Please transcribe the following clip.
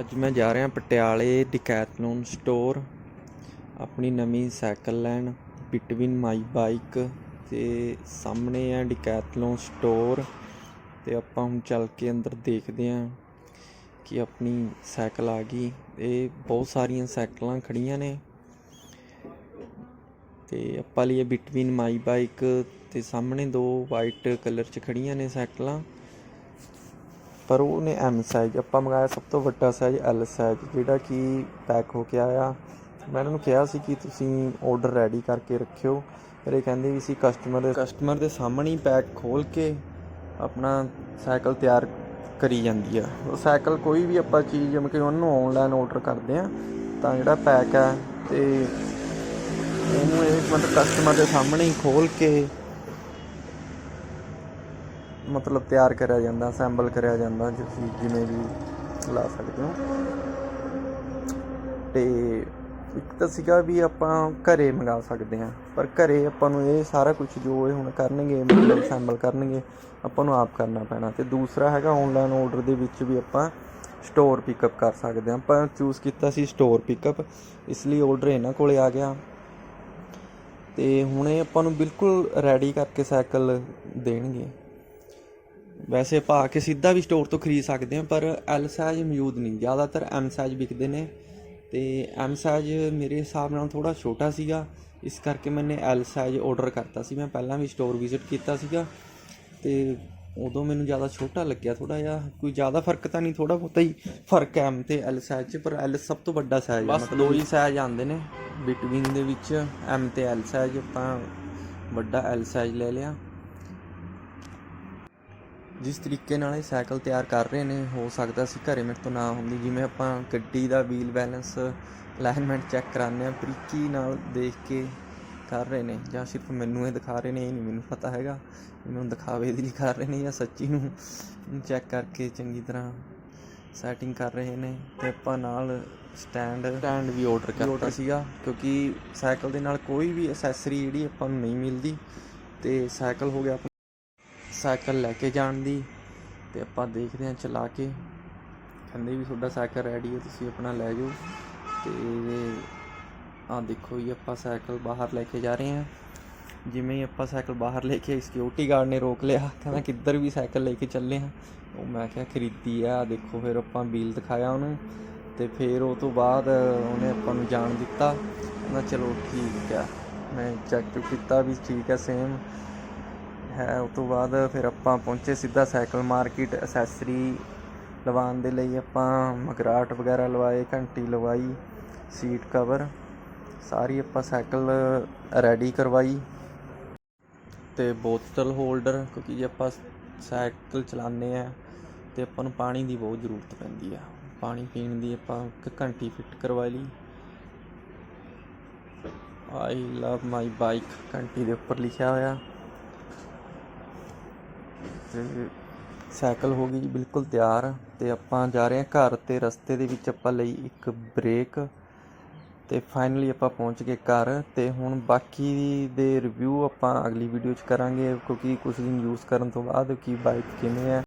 ਅੱਜ ਮੈਂ ਜਾ ਰਿਹਾ ਪਟਿਆਲੇ ਡਿਕੈਥਲੋਨ ਸਟੋਰ। ਆਪਣੀ ਨਵੀਂ ਸਾਈਕਲ ਲੈਣ, ਬਿਟਵੀਨ ਮਾਈ ਬਾਈਕ ਤੇ ਸਾਹਮਣੇ ਆ ਡਿਕੈਥਲੋਨ ਸਟੋਰ ਤੇ ਆਪਾਂ ਹੁਣ ਚੱਲ ਕੇ ਅੰਦਰ ਦੇਖਦੇ ਆਂ ਕਿ ਆਪਣੀ ਸਾਈਕਲ ਆ ਗਈ। ਇਹ ਬਹੁਤ ਸਾਰੀਆਂ ਸਾਈਕਲਾਂ ਖੜੀਆਂ ਨੇ ਤੇ ਆਪਾਂ ਲਈ ਬਿਟਵੀਨ ਮਾਈ ਬਾਈਕ ਤੇ ਸਾਹਮਣੇ ਦੋ ਵਾਈਟ ਕਲਰ ਚ ਖੜੀਆਂ ਨੇ ਸਾਈਕਲਾਂ। ਪਰ ਉਹਨੇ ਐਮ ਸਾਈਜ਼ ਆਪਾਂ ਮੰਗਾਇਆ ਸਭ ਤੋਂ ਵੱਡਾ ਸਾਈਜ਼ ਐਲ ਸਾਈਜ਼ ਜਿਹੜਾ ਕਿ ਪੈਕ ਹੋ ਕੇ ਆਇਆ। ਮੈਂ ਇਹਨਾਂ ਨੂੰ ਕਿਹਾ ਸੀ ਕਿ ਤੁਸੀਂ ਆਰਡਰ ਰੈਡੀ ਕਰਕੇ ਰੱਖਿਓ, ਪਰ ਇਹ ਕਹਿੰਦੇ ਵੀ ਸੀ ਕਸਟਮਰ ਦੇ ਕਸਟਮਰ ਦੇ ਸਾਹਮਣੇ ਹੀ ਪੈਕ ਖੋਲ ਕੇ ਆਪਣਾ ਸਾਈਕਲ ਤਿਆਰ ਕਰੀ ਜਾਂਦੀ ਆ। ਉਹ ਸਾਈਕਲ ਕੋਈ ਵੀ ਆਪਾਂ ਚੀਜ਼, ਜਿਵੇਂ ਕਿ ਉਹਨੂੰ ਆਨਲਾਈਨ ਆਰਡਰ ਕਰਦੇ ਆ, ਤਾਂ ਜਿਹੜਾ ਪੈਕ ਹੈ ਤੇ ਉਹਨੂੰ ਇਹ ਮਤਲਬ ਕਸਟਮਰ ਦੇ ਸਾਹਮਣੇ ਹੀ ਖੋਲ ਕੇ ਮਤਲਬ ਤਿਆਰ ਕਰਿਆ ਜਾਂਦਾ ਅਸੈਂਬਲ ਕਰਿਆ ਜਾਂਦਾ, ਤੁਸੀਂ ਜਿਵੇਂ ਵੀ ਲਾ ਸਕਦੇ ਹੋ। ਤੇ ਇੱਕ ਤਾਂ ਸੀਗਾ ਵੀ ਆਪਾਂ ਘਰੇ ਮੰਗਾ ਸਕਦੇ ਹਾਂ, ਪਰ ਘਰੇ ਆਪਾਂ ਨੂੰ ਇਹ ਸਾਰਾ ਕੁਝ ਜੋ ਇਹ ਹੁਣ ਕਰਨਗੇ, ਮਤਲਬ ਅਸੈਂਬਲ ਕਰਨਗੇ, ਆਪਾਂ ਨੂੰ ਆਪ ਕਰਨਾ ਪੈਣਾ। ਤੇ ਦੂਸਰਾ ਹੈਗਾ ਆਨਲਾਈਨ ਆਰਡਰ ਦੇ ਵਿੱਚ ਵੀ ਆਪਾਂ ਸਟੋਰ ਪਿਕਅਪ ਕਰ ਸਕਦੇ ਹਾਂ। ਆਪਾਂ ਚੂਜ਼ ਕੀਤਾ ਸੀ ਸਟੋਰ ਪਿਕਅਪ ਇਸ ਲਈ ਆਰਡਰ ਇਹਨਾਂ ਕੋਲੇ ਆ ਗਿਆ। ਤੇ ਹੁਣ ਇਹ ਆਪਾਂ ਨੂੰ ਬਿਲਕੁਲ ਰੈਡੀ ਕਰਕੇ ਸਾਈਕਲ ਦੇਣਗੇ। ਵੈਸੇ ਆਪਾਂ ਆ ਕੇ ਸਿੱਧਾ ਵੀ ਸਟੋਰ ਤੋਂ ਖਰੀਦ ਸਕਦੇ ਹਾਂ ਪਰ ਐਲ ਸਾਈਜ਼ ਮੌਜੂਦ ਨਹੀਂ। ਜ਼ਿਆਦਾਤਰ ਐਮ ਸਾਈਜ਼ ਵਿਕਦੇ ਨੇ ਤੇ ਐਮ ਸਾਈਜ਼ ਮੇਰੇ ਹਿਸਾਬ ਨਾਲ ਥੋੜਾ ਛੋਟਾ ਸੀਗਾ ਇਸ ਕਰਕੇ ਮੈਨੇ ਐਲ ਸਾਈਜ਼ ਆਰਡਰ ਕਰਤਾ ਸੀ। ਮੈਂ ਪਹਿਲਾਂ ਵੀ ਸਟੋਰ ਵਿਜ਼ਿਟ ਕੀਤਾ ਸੀਗਾ ਤੇ ਉਦੋਂ ਮੈਨੂੰ ਜ਼ਿਆਦਾ ਛੋਟਾ ਲੱਗਿਆ ਥੋੜਾ ਜਿਹਾ। ਕੋਈ ਜ਼ਿਆਦਾ ਫ਼ਰਕ ਤਾਂ ਨਹੀਂ ਥੋੜਾ ਬਹੁਤਾ ਹੀ ਫ਼ਰਕ ਹੈ ਐਮ ਤੇ ਐਲ ਸਾਈਜ਼ 'ਚ ਪਰ ਐਲ ਸਭ ਤੋਂ ਵੱਡਾ ਸਾਈਜ਼ ਹੈ। ਮਤਲਬ ਦੋ ਹੀ ਸਾਈਜ਼ ਆਉਂਦੇ ਨੇ। ਬਿਟਵੀਨ ਦੇ ਵਿੱਚ ਐਮ ਤੇ ਐਲ ਸਾਈਜ਼ ਆਪਾਂ ਵੱਡਾ ਐਲ ਸਾਈਜ਼ ਲੈ ਲਿਆ। ਜਿਸ ਤਰੀਕੇ ਨਾਲ ਇਹ ਸਾਈਕਲ ਤਿਆਰ ਕਰ ਰਹੇ ਨੇ ਹੋ ਸਕਦਾ ਸੀ ਘਰੇ ਮੇਰੇ ਤੋਂ ਨਾ ਹੁੰਦੀ। ਜਿਵੇਂ ਆਪਾਂ ਗੱਡੀ ਦਾ ਵੀਲ ਬੈਲੈਂਸ ਅਲਾਈਨਮੈਂਟ ਚੈੱਕ ਕਰਾਉਂਦੇ ਆ ਬਰੀਕੀ ਨਾਲ ਦੇਖ ਕੇ ਕਰ ਰਹੇ ਨੇ ਜਾਂ ਸਿਰਫ ਮੈਨੂੰ ਇਹ ਦਿਖਾ ਰਹੇ ਨੇ ਇਹ ਨਹੀਂ ਮੈਨੂੰ ਪਤਾ ਹੈਗਾ। ਮੈਨੂੰ ਦਿਖਾਵੇ ਦੀ ਲਈ ਕਰ ਰਹੇ ਨੇ ਜਾਂ ਸੱਚੀ ਨੂੰ ਚੈੱਕ ਕਰਕੇ ਚੰਗੀ ਤਰ੍ਹਾਂ ਸੈਟਿੰਗ ਕਰ ਰਹੇ ਨੇ। ਤੇ ਆਪਾਂ ਨਾਲ ਸਟੈਂਡ ਸਟੈਂਡ ਵੀ ਆਰਡਰ ਕਰਤਾ। ਸੀਗਾ ਕਿਉਂਕਿ ਸਾਈਕਲ ਦੇ ਨਾਲ ਕੋਈ ਵੀ ਅਸੈਸਰੀ ਜਿਹੜੀ ਆਪਾਂ ਨੂੰ ਨਹੀਂ ਮਿਲਦੀ। ਤੇ ਸਾਈਕਲ ਹੋ ਗਿਆ ਸਾਈਕਲ ਲੈ ਕੇ ਜਾਣ ਦੀ ਤੇ ਆਪਾਂ ਦੇਖਦੇ ਹਾਂ ਚਲਾ ਕੇ। ਕਹਿੰਦੇ ਵੀ ਤੁਹਾਡਾ ਸਾਈਕਲ ਰੈਡੀ ਹੈ, ਤੁਸੀਂ ਆਪਣਾ ਲੈ ਜਾਓ। ਤੇ ਆਹ ਦੇਖੋ ਜੀ, ਆਪਾਂ ਸਾਈਕਲ ਬਾਹਰ ਲੈ ਕੇ ਜਾ ਰਹੇ ਹਾਂ। ਜਿਵੇਂ ਹੀ ਆਪਾਂ ਸਾਈਕਲ ਬਾਹਰ ਲੈ ਕੇ ਸਿਕਿਉਰਿਟੀ ਗਾਰਡ ਨੇ ਰੋਕ ਲਿਆ। ਕਹਿੰਦਾ ਕਿੱਧਰ ਵੀ ਸਾਈਕਲ ਲੈ ਕੇ ਚੱਲੇ ਹਾਂ। ਉਹ ਮੈਂ ਕਿਹਾ, ਖਰੀਦੀ ਆ, ਦੇਖੋ ਫਿਰ ਆਪਾਂ ਬਿੱਲ ਦਿਖਾਇਆ ਉਹਨੂੰ। ਤੇ ਫਿਰ ਉਹ ਤੋਂ ਬਾਅਦ ਉਹਨੇ ਆਪਾਂ ਨੂੰ ਜਾਣ ਦਿੱਤਾ। ਕਹਿੰਦਾ, ਚਲੋ ਠੀਕ ਆ, ਮੈਂ ਚੈੱਕ ਕੀਤਾ ਵੀ ਠੀਕ ਹੈ ਸੇਮ ਹੈ। ਉਸ ਤੋਂ ਬਾਅਦ ਫਿਰ ਆਪਾਂ ਪਹੁੰਚੇ ਸਿੱਧਾ ਸਾਈਕਲ ਮਾਰਕੀਟ ਐਸੈਸਰੀ ਲਵਾਉਣ ਦੇ ਲਈ। ਆਪਾਂ ਮਗਰਾਟ ਵਗੈਰਾ ਲਵਾਏ, ਘੰਟੀ ਲਵਾਈ, ਸੀਟ ਕਵਰ, ਸਾਰੀ ਆਪਾਂ ਸਾਈਕਲ ਰੈਡੀ ਕਰਵਾਈ। ਤੇ ਬੋਤਲ ਹੋਲਡਰ ਕਿਉਂਕਿ ਜੇ ਆਪਾਂ ਸਾਈਕਲ ਚਲਾਉਂਦੇ ਆ ਤੇ ਆਪਾਂ ਨੂੰ ਪਾਣੀ ਦੀ ਬਹੁਤ ਜ਼ਰੂਰਤ ਪੈਂਦੀ ਆ। ਪਾਣੀ ਪੀਣ ਦੀ ਆਪਾਂ ਇੱਕ ਘੰਟੀ ਫਿੱਟ ਕਰਵਾ ਲਈ। ਆਈ ਲਵ ਮਾਈ ਬਾਈਕ ਘੰਟੀ ਦੇ ਉੱਪਰ ਲਿਖਿਆ ਹੋਇਆ। ਤੇ ਸਾਈਕਲ ਹੋ ਗਈ ਜੀ, ਬਿਲਕੁਲ ਤਿਆਰ ਤੇ ਆਪਾਂ ਜਾ ਰਹੇ ਹਾਂ ਘਰ ਤੇ ਰਸਤੇ ਦੇ ਵਿੱਚ ਆਪਾਂ ਲਈ ਇੱਕ ਬ੍ਰੇਕ ਤੇ ਫਾਈਨਲੀ ਆਪਾਂ ਪਹੁੰਚ ਗਏ ਘਰ ਤੇ ਹੁਣ ਬਾਕੀ ਦੇ ਰਿਵਿਊ ਆਪਾਂ ਅਗਲੀ ਵੀਡੀਓ 'ਚ ਕਰਾਂਗੇ ਕਿਉਂਕਿ ਕੁਝ ਦਿਨ ਯੂਜ਼ ਕਰਨ ਤੋਂ ਬਾਅਦ ਕਿ ਬਾਈਕ ਕਿਵੇਂ ਹੈ।